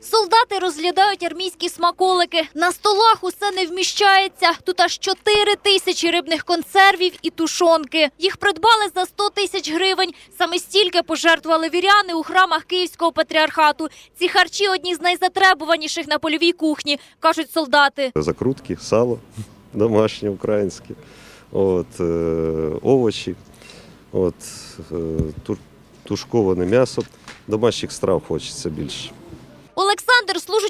Солдати розглядають армійські смаколики. На столах усе не вміщається. Тут аж 4 тисячі рибних консервів і тушонки. Їх придбали за 100 тисяч гривень. Саме стільки пожертвували віряни у храмах Київського патріархату. Ці харчі одні з найзатребуваніших на польовій кухні, кажуть солдати. Закрутки, сало домашнє, українське, от, е, овочі, от, е, тушковане м'ясо. Домашніх страв хочеться більше.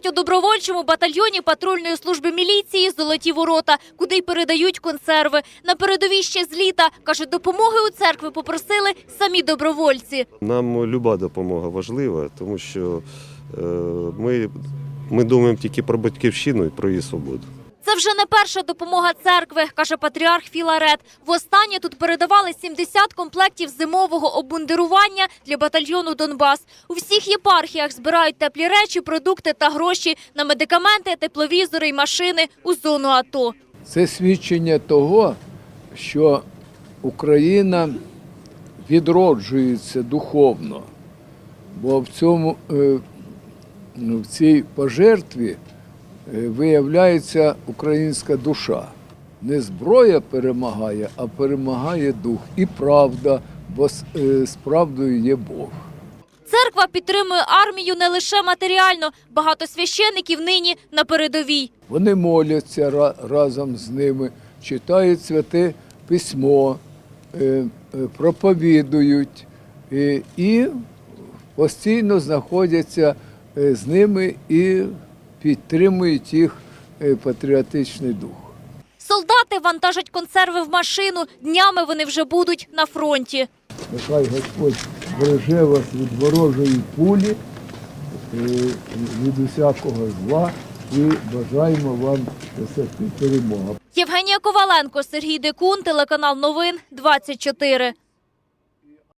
У добровольчому батальйоні патрульної служби міліції Золоті ворота, куди й передають консерви. На передовій ще з літа каже, допомоги у церкви попросили самі добровольці. Нам люба допомога важлива, тому що е, ми, ми думаємо тільки про батьківщину і про її свободу. Це вже не перша допомога церкви, каже патріарх Філарет. Востаннє тут передавали 70 комплектів зимового обмундирування для батальйону Донбас. У всіх єпархіях збирають теплі речі, продукти та гроші на медикаменти, тепловізори й машини у зону АТО. Це свідчення того, що Україна відроджується духовно, бо в цьому е, в цій пожертві виявляється українська душа. Не зброя перемагає, а перемагає дух і правда, бо з, е, з правдою є Бог. Церква підтримує армію не лише матеріально. Багато священиків нині на передовій. Вони моляться ра- разом з ними, читають святе письмо, е, е, проповідують е, і постійно знаходяться е, з ними і підтримують їх е, патріотичний дух. Солдати вантажать консерви в машину. Днями вони вже будуть на фронті. Нехай Господь береже вас від ворожої пулі, е, від усякого зла і бажаємо вам досягти перемоги. Євгенія Коваленко, Сергій Декун, телеканал Новин 24.